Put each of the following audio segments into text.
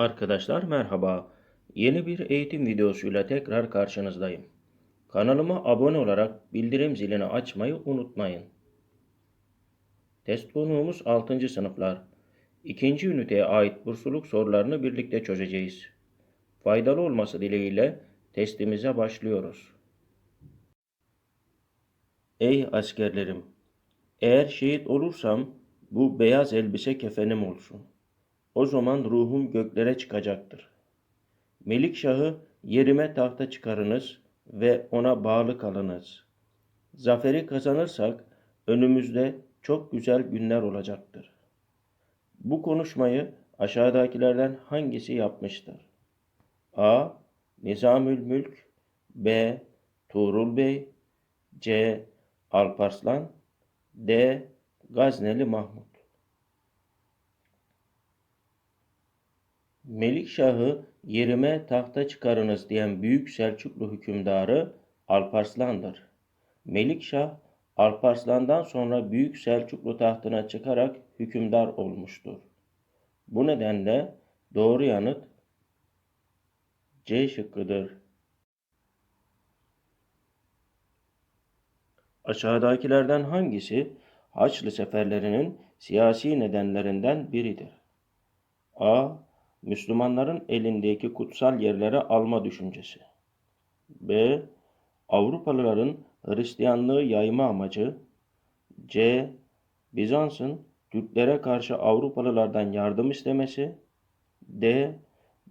Arkadaşlar merhaba. Yeni bir eğitim videosuyla tekrar karşınızdayım. Kanalıma abone olarak bildirim zilini açmayı unutmayın. Test konuğumuz 6. sınıflar. İkinci üniteye ait bursluluk sorularını birlikte çözeceğiz. Faydalı olması dileğiyle testimize başlıyoruz. Ey askerlerim! Eğer şehit olursam bu beyaz elbise kefenim olsun. O zaman ruhum göklere çıkacaktır. Melikşah'ı yerime tahta çıkarınız ve ona bağlı kalınız. Zaferi kazanırsak önümüzde çok güzel günler olacaktır. Bu konuşmayı aşağıdakilerden hangisi yapmıştır? A. Nizamül Mülk B. Tuğrul Bey C. Alparslan D. Gazneli Mahmut Melikşah'ı yerime tahta çıkarınız diyen Büyük Selçuklu hükümdarı Alparslan'dır. Melikşah, Alparslan'dan sonra Büyük Selçuklu tahtına çıkarak hükümdar olmuştur. Bu nedenle doğru yanıt C şıkkıdır. Aşağıdakilerden hangisi Haçlı seferlerinin siyasi nedenlerinden biridir? A. Müslümanların elindeki kutsal yerlere alma düşüncesi. B. Avrupalıların Hristiyanlığı yayma amacı. C. Bizans'ın Türklere karşı Avrupalılardan yardım istemesi. D.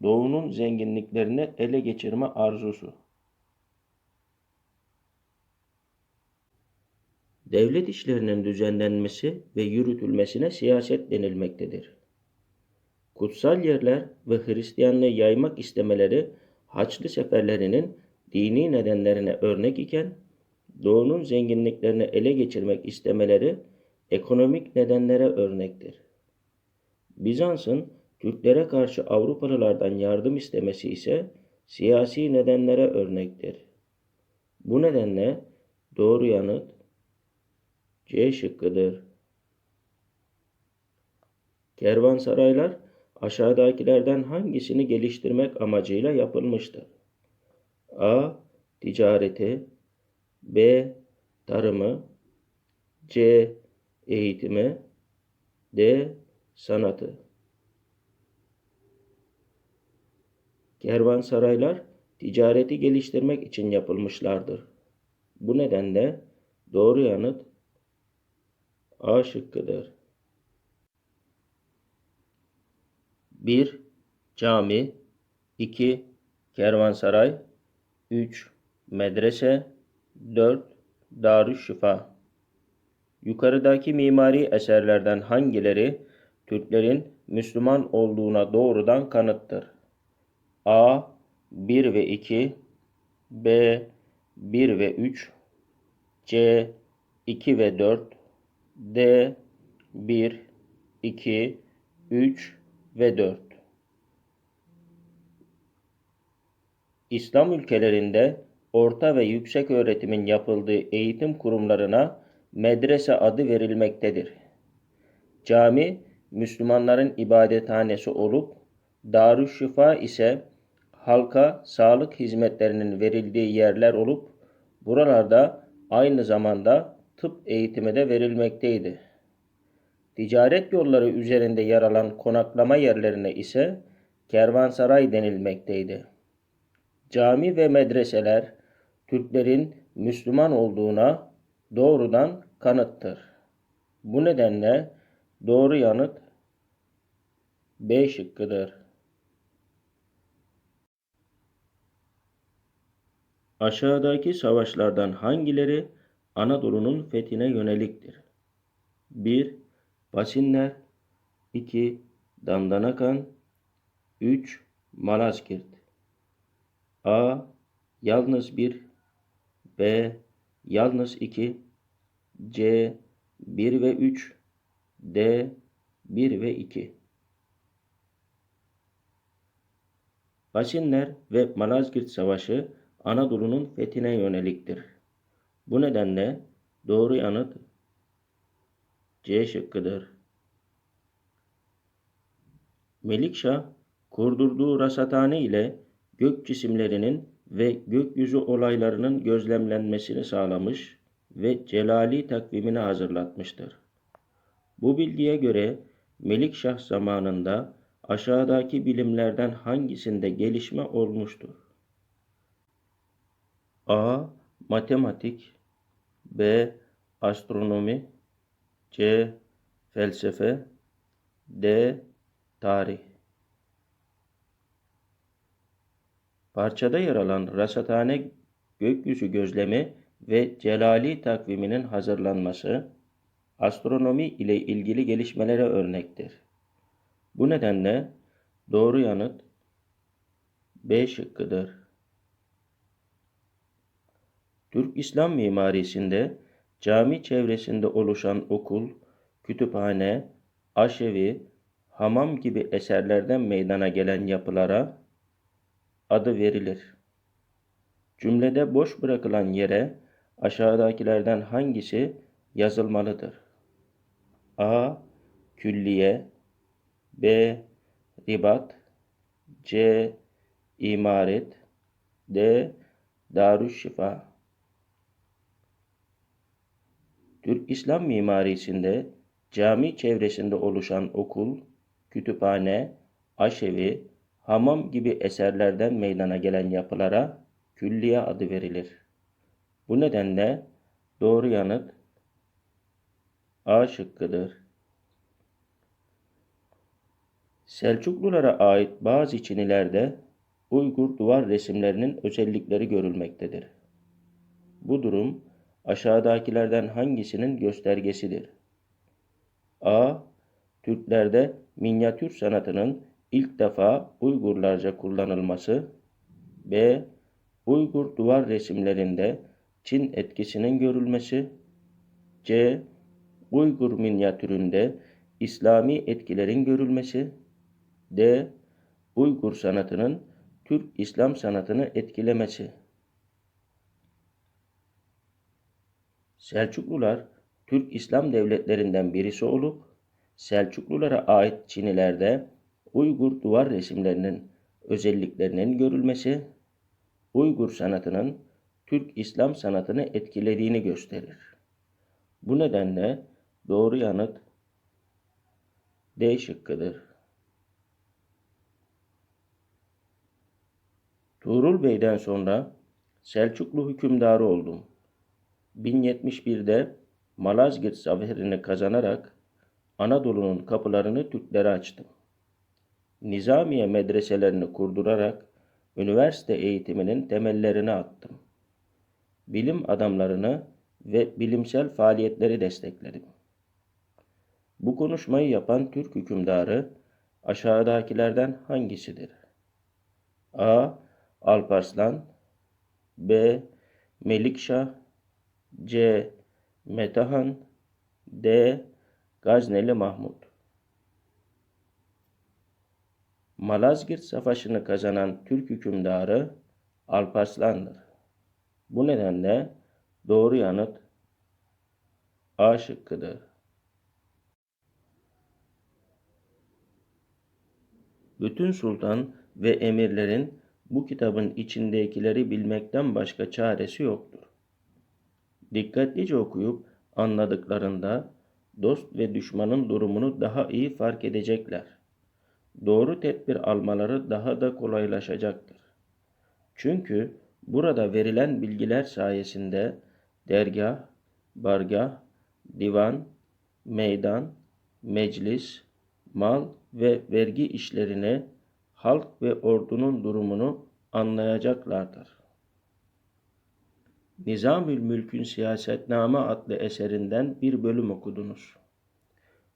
Doğu'nun zenginliklerini ele geçirme arzusu. Devlet işlerinin düzenlenmesi ve yürütülmesine siyaset denilmektedir. Kutsal yerler ve Hristiyanlığı yaymak istemeleri Haçlı seferlerinin dini nedenlerine örnek iken, Doğu'nun zenginliklerini ele geçirmek istemeleri ekonomik nedenlere örnektir. Bizans'ın Türklere karşı Avrupalılardan yardım istemesi ise siyasi nedenlere örnektir. Bu nedenle doğru yanıt C şıkkıdır. Kervansaraylar aşağıdakilerden hangisini geliştirmek amacıyla yapılmıştır? A. Ticareti B. Tarımı C. Eğitimi D. Sanatı Kervansaraylar ticareti geliştirmek için yapılmışlardır. Bu nedenle doğru yanıt A şıkkıdır. 1. Cami 2. Kervansaray 3. Medrese 4. Darüşşifa Yukarıdaki mimari eserlerden hangileri Türklerin Müslüman olduğuna doğrudan kanıttır? A. 1 ve 2 B. 1 ve 3 C. 2 ve 4 D. 1 2 3 ve 4 İslam ülkelerinde orta ve yüksek öğretimin yapıldığı eğitim kurumlarına medrese adı verilmektedir. Cami, Müslümanların ibadethanesi olup, Darüşşifa ise halka sağlık hizmetlerinin verildiği yerler olup, buralarda aynı zamanda tıp eğitimi de verilmekteydi. Ticaret yolları üzerinde yer alan konaklama yerlerine ise kervansaray denilmekteydi. Cami ve medreseler Türklerin Müslüman olduğuna doğrudan kanıttır. Bu nedenle doğru yanıt B şıkkıdır. Aşağıdaki savaşlardan hangileri Anadolu'nun fethine yöneliktir? 1. Pasinler 2. Dandanakan 3. Malazgirt A. Yalnız 1 B. Yalnız 2 C. 1 ve 3 D. 1 ve 2 Pasinler ve Malazgirt Savaşı Anadolu'nun fethine yöneliktir. Bu nedenle doğru yanıt C şıkkıdır. Melikşah kurdurduğu rasathane ile gök cisimlerinin ve gökyüzü olaylarının gözlemlenmesini sağlamış ve celali takvimini hazırlatmıştır. Bu bilgiye göre Melikşah zamanında aşağıdaki bilimlerden hangisinde gelişme olmuştur? A. Matematik B. Astronomi C. Felsefe D. Tarih Parçada yer alan rasathane gökyüzü gözlemi ve celali takviminin hazırlanması, astronomi ile ilgili gelişmelere örnektir. Bu nedenle doğru yanıt B şıkkıdır. Türk İslam mimarisinde cami çevresinde oluşan okul, kütüphane, aşevi, hamam gibi eserlerden meydana gelen yapılara adı verilir. Cümlede boş bırakılan yere aşağıdakilerden hangisi yazılmalıdır? A. Külliye B. Ribat C. İmaret D. Darüşşifa Türk İslam mimarisinde cami çevresinde oluşan okul, kütüphane, aşevi, hamam gibi eserlerden meydana gelen yapılara külliye adı verilir. Bu nedenle doğru yanıt A şıkkıdır. Selçuklulara ait bazı çinilerde Uygur duvar resimlerinin özellikleri görülmektedir. Bu durum aşağıdakilerden hangisinin göstergesidir? A. Türklerde minyatür sanatının ilk defa Uygurlarca kullanılması. B. Uygur duvar resimlerinde Çin etkisinin görülmesi. C. Uygur minyatüründe İslami etkilerin görülmesi. D. Uygur sanatının Türk İslam sanatını etkilemesi. Selçuklular Türk İslam devletlerinden birisi olup Selçuklulara ait Çinilerde Uygur duvar resimlerinin özelliklerinin görülmesi Uygur sanatının Türk İslam sanatını etkilediğini gösterir. Bu nedenle doğru yanıt D şıkkıdır. Tuğrul Bey'den sonra Selçuklu hükümdarı oldum. 1071'de Malazgirt zaferini kazanarak Anadolu'nun kapılarını Türklere açtım. Nizamiye medreselerini kurdurarak üniversite eğitiminin temellerini attım. Bilim adamlarını ve bilimsel faaliyetleri destekledim. Bu konuşmayı yapan Türk hükümdarı aşağıdakilerden hangisidir? A. Alparslan B. Melikşah C. Metahan D. Gazneli Mahmud Malazgirt Savaşı'nı kazanan Türk hükümdarı Alparslan'dır. Bu nedenle doğru yanıt A şıkkıdır. Bütün sultan ve emirlerin bu kitabın içindekileri bilmekten başka çaresi yoktur. Dikkatlice okuyup anladıklarında dost ve düşmanın durumunu daha iyi fark edecekler doğru tedbir almaları daha da kolaylaşacaktır. Çünkü burada verilen bilgiler sayesinde dergah, bargah, divan, meydan, meclis, mal ve vergi işlerini, halk ve ordunun durumunu anlayacaklardır. Nizamül Mülk'ün Siyasetname adlı eserinden bir bölüm okudunuz.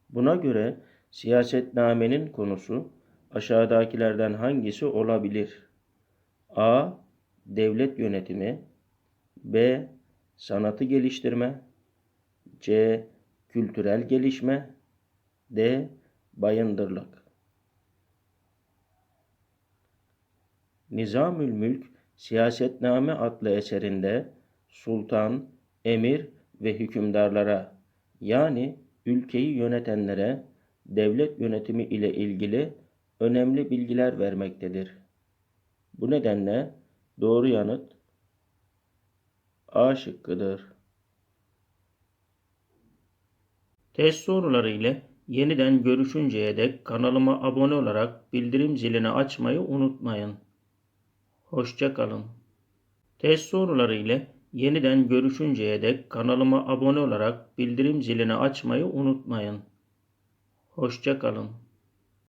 Buna göre Siyasetnamenin konusu aşağıdakilerden hangisi olabilir? A. Devlet yönetimi B. Sanatı geliştirme C. Kültürel gelişme D. Bayındırlık Nizamül Mülk Siyasetname adlı eserinde sultan, emir ve hükümdarlara yani ülkeyi yönetenlere devlet yönetimi ile ilgili önemli bilgiler vermektedir. Bu nedenle doğru yanıt A şıkkıdır. Test soruları ile yeniden görüşünceye dek kanalıma abone olarak bildirim zilini açmayı unutmayın. Hoşça kalın. Test soruları ile yeniden görüşünceye dek kanalıma abone olarak bildirim zilini açmayı unutmayın. Hoşça kalın.